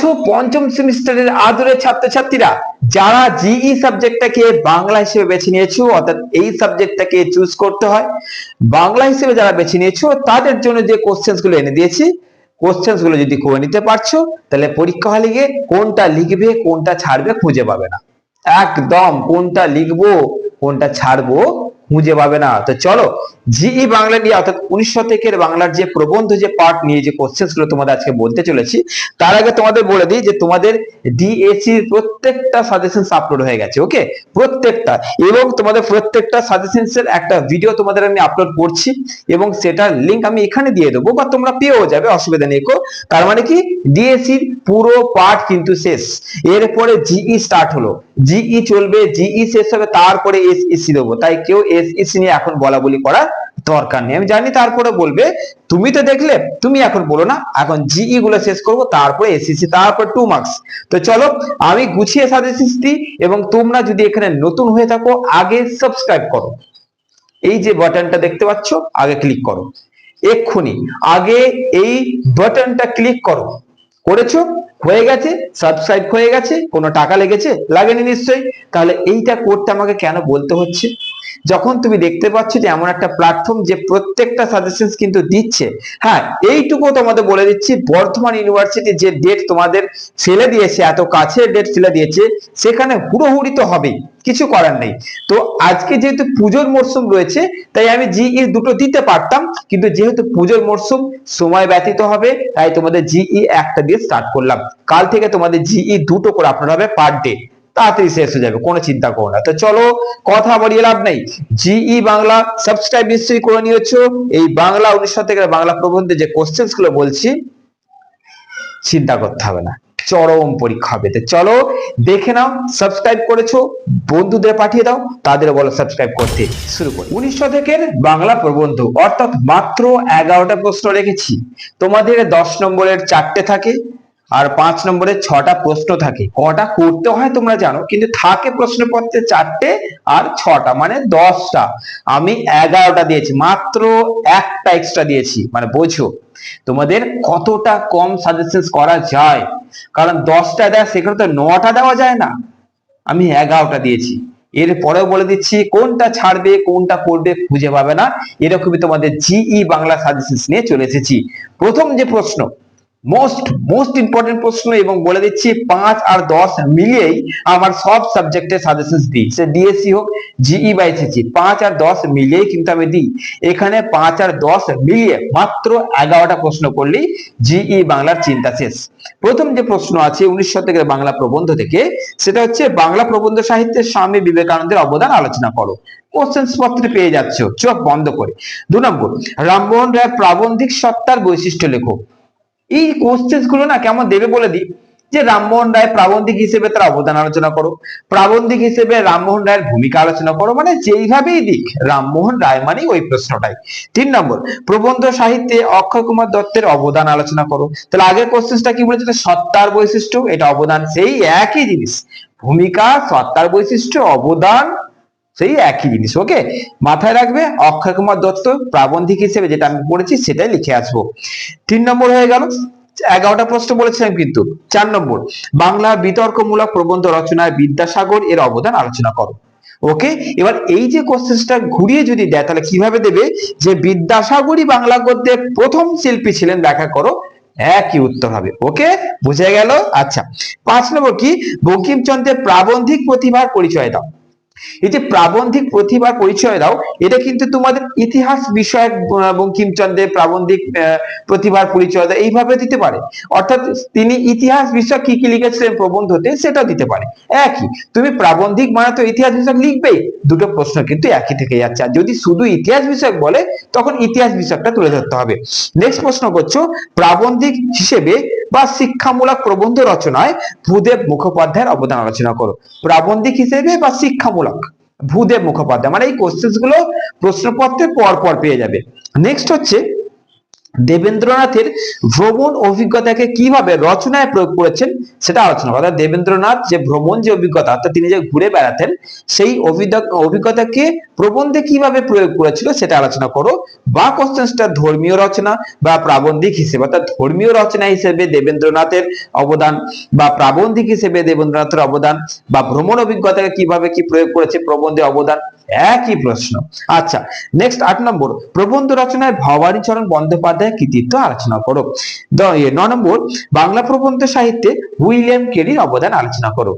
আছো পঞ্চম সেমিস্টারের আদরের ছাত্রছাত্রীরা? যারা জিই সাবজেক্টটাকে বাংলা হিসেবে বেছে নিয়েছো, অর্থাৎ এই সাবজেক্টটাকে চুজ করতে হয়, বাংলা হিসেবে যারা বেছে নিয়েছো, তাদের জন্য যে কোশ্চেন্সগুলো এনে দিয়েছি কোশ্চেন্সগুলো যদি করে নিতে পারছ, তাহলে পরীক্ষা হলে গিয়ে কোনটা লিখবে, কোনটা ছাড়বে খুঁজে পাবে না। একদম কোনটা লিখব, কোনটা ছাড়বো খুঁজে পাবে না। তো চলো, জিই বাংলা নিয়ে, অর্থাৎ উনিশ শতকের বাংলার যে প্রবন্ধ, যে পার্ট নিয়ে যে কোশ্চেন্সগুলো তোমাদের আজকে বলতে চলেছি, তার আগে তোমাদের বলে দিই যে তোমাদের ডিএসি প্রত্যেকটা সাজেশন আপলোড হয়ে গেছে ওকে প্রত্যেকটা। এবং তোমাদের প্রত্যেকটা সাজেশনস এর একটা ভিডিও তোমাদের আমি আপলোড করছি, এবং সেটার লিংক আমি এখানে দিয়ে দেবো, বা তোমরা পেয়েও যাবে, অসুবিধা নেই কো। তার মানে কি? ডিএসসির পুরো পার্ট কিন্তু শেষ। এরপরে জিই স্টার্ট হলো। জিই চলবে জিই শেষ হবে, তারপরে এসইসি দেবো। তাই কেউ এসইসি নিয়ে এখন বলা বলি করার দরকার নেই। আমি জানি তারপরে বলবে, তুমি তো দেখলে, তুমি এখন বলো না, এখন জিই গুলো শেষ করব, তারপরে এসইসি তারপর টু মার্কস তো চলো, আমি গুছিয়ে সাজেশন দিই, এবং তোমরা যদি এখানে নতুন হয়ে থাকো, আগে সাবস্ক্রাইব করো। এই যে বাটনটা দেখতে পাচ্ছ, আগে ক্লিক করো। এক্ষুনি, আগে এই বাটনটা ক্লিক করো। করেছ? হয়ে গেছে সাবস্ক্রাইব হয়ে গেছে, কোনো টাকা লেগেছে? লাগেনি নিশ্চয়ই? তাহলে এইটা করতে আমাকে কেন বলতে হচ্ছে? যখন তুমি দেখতে পাচ্ছ যে এমন একটা প্ল্যাটফর্ম যে প্রত্যেকটা সাজেশনস কিন্তু দিচ্ছে হ্যাঁ এইটুকু তোমাদের বলে দিচ্ছি, বর্ধমান ইউনিভার্সিটি যে ডেট তোমাদের ফেলে দিয়েছে, এত কাছের ডেট ফেলে দিয়েছে, সেখানে হুড়োহুড়ি তো হবেই, কিছু করার নেই। তো আজকে যেহেতু পুজোর মরশুম রয়েছে, তাই আমি জিই দুটো দিতে পারতাম, কিন্তু যেহেতু পুজোর মরশুম সময় ব্যতীত হবে, তাই তোমাদের জিই একটা দিয়ে স্টার্ট করলাম। কাল থেকে তোমাদের জিই দুটো করে আপনার হবে পার ডে তাড়াতাড়ি শেষ হয়ে যাবে, কোনো চিন্তা করো না। তো চলো, কথা বলিয়ে লাভ নেই। জিই বাংলা সাবস্ক্রাইব নিশ্চয়ই করে নিয়েছো। এই বাংলা উনিশ থেকে বাংলা প্রবন্ধে যে কোশ্চেন্সগুলো বলছি, চিন্তা করতে হবে না। চরম পরীক্ষা হবে। তো চলো, দেখে নাও সাবস্ক্রাইব করেছ, বন্ধুদের পাঠিয়ে দাও, তাদের বলো সাবস্ক্রাইব করতে শুরু করি। উনিশ শতকের বাংলা প্রবন্ধ, অর্থাৎ মাত্র এগারোটা প্রশ্ন রেখেছি। তোমাদের দশ নম্বরের চারটে থাকে আর পাঁচ নম্বরে ছটা প্রশ্ন থাকে। কটা করতে হয় তোমরা জানো, কিন্তু থাকে প্রশ্নপত্রে চারটে আর ছটা মানে দশটা। আমি এগারোটা দিয়েছি, মাত্র একটা এক্সট্রা দিয়েছি মানে বোঝো। তোমাদের কতটা কম সাজেশন করা যায়? কারণ দশটা দেয়, সেখানে তো নটা দেওয়া যায় না। আমি এগারোটা দিয়েছি। এর পরেও বলে দিচ্ছি, কোনটা ছাড়বে, কোনটা করবে খুঁজে পাবে না। এরকমই তোমাদের জিই বাংলা সাজেশন নিয়ে চলে এসেছি। প্রথম যে প্রশ্ন মোস্ট মোস্ট ইম্পর্টেন্ট প্রশ্ন এবং বলে দিচ্ছি, পাঁচ আর দশ মিলিয়েই আমার সব সাবজেক্টের সাজেশন দিই। সে ডিএসসি হোক জিই বা এসএসসি পাঁচ আর দশ মিলিয়েই কিন্তু আমি দিই। এখানে পাঁচ আর দশ মিলিয়ে মাত্র এগারোটা প্রশ্ন করলেই জিই বাংলার চিন্তা শেষ। প্রথম যে প্রশ্ন আছে উনিশ শতকের বাংলা প্রবন্ধ থেকে, সেটা হচ্ছে, বাংলা প্রবন্ধ সাহিত্যের স্বামী বিবেকানন্দের অবদান আলোচনা করো। কোশ্চেন্স পত্রে পেয়ে যাচ্ছ, চোখ বন্ধ করে। দু নম্বর, রামমোহন রায় প্রাবন্ধিক সত্তার বৈশিষ্ট্য লেখো। এই কোশ্চেনগুলো না কেমন দেবে বলে দিই? যে রামমোহন রায় প্রাবন্ধিক হিসেবে তার অবদান আলোচনা করো। প্রাবন্ধিক হিসেবে রামমোহন রায়ের ভূমিকা আলোচনা করো। মানে যেইভাবেই দিক, রামমোহন রায় মানে ওই প্রশ্নটাই। তিন নম্বর, প্রবন্ধ সাহিত্যে অক্ষয় কুমার দত্তের অবদান আলোচনা করো। তাহলে আগের কোশ্চেন্সটা কি বলেছে? সত্তার বৈশিষ্ট্য, এটা অবদান সেই একই জিনিস। ভূমিকা, সত্তার বৈশিষ্ট্য, অবদান সেই একই জিনিস ওকে মাথায় রাখবে অক্ষয় কুমার দত্ত প্রাবন্ধিক হিসেবে যেটা আমি পড়েছি সেটাই লিখে আসব। তিন নম্বর হয়ে গেল, এগারোটা প্রশ্ন বলেছিলাম কিন্তু, চার নম্বর, বাংলা বিতর্কমূলক প্রবন্ধ রচনায় বিদ্যাসাগর এর অবদান আলোচনা করো। ওকে এবার এই যে কোশ্চেনটা ঘুরিয়ে যদি দেয়, তাহলে কীভাবে দেবে? যে বিদ্যাসাগরই বাংলা গদ্যের প্রথম শিল্পী ছিলেন ব্যাখ্যা করো, একই উত্তর হবে ওকে বুঝে গেল? আচ্ছা পাঁচ নম্বর কি? বঙ্কিমচন্দ্রের প্রাবন্ধিক প্রতিভার পরিচয় দাও। এই যে প্রাবন্ধিক প্রতিভার পরিচয় দাও, এটা কিন্তু তোমাদের ইতিহাস বিষয়ক বঙ্কিমচন্দ্রের প্রাবন্ধিক প্রতিভার পরিচয় দাও, এইভাবে দিতে পারে। অর্থাৎ তিনি ইতিহাস বিষয়ক কি কি লিখেছিলেন প্রবন্ধতে সেটাও দিতে পারে। একই, তুমি প্রাবন্ধিক মানে তো ইতিহাস বিষয়ক লিখবেই, দুটো প্রশ্ন কিন্তু একই থেকে যাচ্ছে। আর যদি শুধু ইতিহাস বিষয়ক বলে, তখন ইতিহাস বিষয়কটা তুলে ধরতে হবে। নেক্সট প্রশ্ন করছ, প্রাবন্ধিক হিসেবে বা শিক্ষামূলক প্রবন্ধ রচনায় ভূদেব মুখোপাধ্যায়ের অবদান আলোচনা করো। প্রাবন্ধিক হিসেবে বা শিক্ষামূলক? ভূদেব মুখোপাধ্যায়। মানে এই কোশ্চেন্সগুলো প্রশ্নপত্রে পর পর পেয়ে যাবে। নেক্সট হচ্ছে দেবেন্দ্রনাথের ভ্রমণ অভিজ্ঞতাকে কীভাবে রচনায় প্রয়োগ করেছেন সেটা আলোচনা করা দেবেন্দ্রনাথ যে ভ্রমণ, যে অভিজ্ঞতা, অর্থাৎ তিনি যে ঘুরে বেড়াতেন, সেই অভিজ্ঞতাকে প্রবন্ধে কীভাবে প্রয়োগ করেছিল সেটা আলোচনা করো। বা কোশ্চেন্সটা ধর্মীয় রচনা বা প্রাবন্ধিক হিসেবে, অর্থাৎ ধর্মীয় রচনা হিসেবে দেবেন্দ্রনাথের অবদান বা প্রাবন্ধিক হিসেবে দেবেন্দ্রনাথের অবদান বা ভ্রমণ অভিজ্ঞতাকে কীভাবে কি প্রয়োগ করেছে প্রবন্ধে অবদান, একই প্রশ্ন। আচ্ছা নেক্সট আট নম্বর। প্রবন্ধ রচনায় ভবানীচরণ বন্দ্যোপাধ্যায়ের কৃতিত্ব আলোচনা করো। ন নম্বর, বাংলা প্রবন্ধ সাহিত্যে উইলিয়াম কেরির অবদান আলোচনা করো।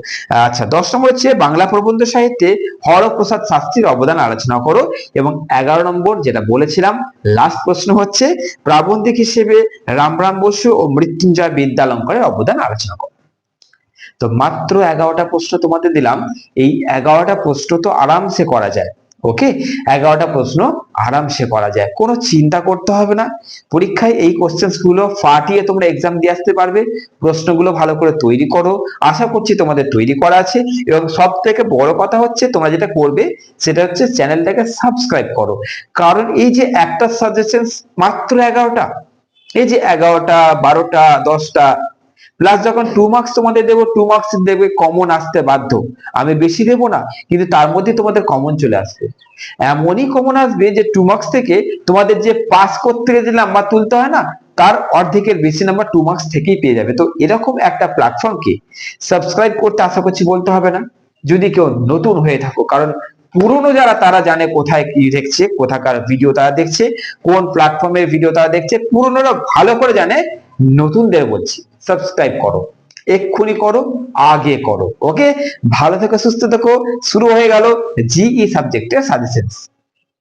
আচ্ছা দশ নম্বর হচ্ছে, বাংলা প্রবন্ধ সাহিত্যে হরপ্রসাদ শাস্ত্রীর অবদান আলোচনা করো এবং এগারো নম্বর যেটা বলেছিলাম লাস্ট প্রশ্ন হচ্ছে, প্রাবন্ধিক হিসেবে রামরাম বসু ও মৃত্যুঞ্জয় বিদ্যালঙ্করের অবদান আলোচনা করো। তো মাত্র এগারোটা প্রশ্ন তোমাদের দিলাম, এই এগারোটা প্রশ্ন তো আরামসে করা যায়। ওকে এগারোটা প্রশ্ন আরামসে করা যায়। কোনো চিন্তা করতে হবে না। পরীক্ষায় এই কোশ্চেন্সগুলো ফাটিয়ে তোমরা এক্সাম দিয়ে আসতে পারবে। প্রশ্নগুলো ভালো করে তৈরি করো। আশা করছি তোমাদের তৈরি করা আছে। এবং সব থেকে বড় কথা হচ্ছে, তোমরা যেটা করবে, সেটা হচ্ছে চ্যানেলটাকে সাবস্ক্রাইব করো। কারণ এই যে একটা সাজেশন মাত্র এগারোটা, এই যে এগারোটা, বারোটা, দশটা প্লাস যখন টু মার্কস তোমাদের দেবো টু মার্কস দেবে কমন আসতে বাধ্য। আমি বেশি দেবো না, কিন্তু তার মধ্যে তোমাদের কমন চলে আসবে। এমনই কমন আসবে যে টু মার্কস থেকে তোমাদের যে পাস করতে যে নাম্বার তুলতে হয় না, তার অর্ধেকের বেশি নাম্বার টু মার্কস থেকেই পেয়ে যাবে। তো এরকম একটা প্ল্যাটফর্মকে সাবস্ক্রাইব করতে আশা করছি বলতে হবে না। যদি কেউ নতুন হয়ে থাকো, কারণ পুরনো যারা, তারা জানে কোথায় কি দেখছে, কোথাকার ভিডিও তারা দেখছে, কোন প্ল্যাটফর্মের ভিডিও তারা দেখছে, পুরনোরা ভালো করে জানে, নতুনদের বলছি। সাবস্ক্রাইব করো। এক্ষুনি করো, আগে করো। ওকে ভালো থেকো, সুস্থ থেকো। শুরু হয়ে গেল জিই সাবজেক্টের সাজেশনস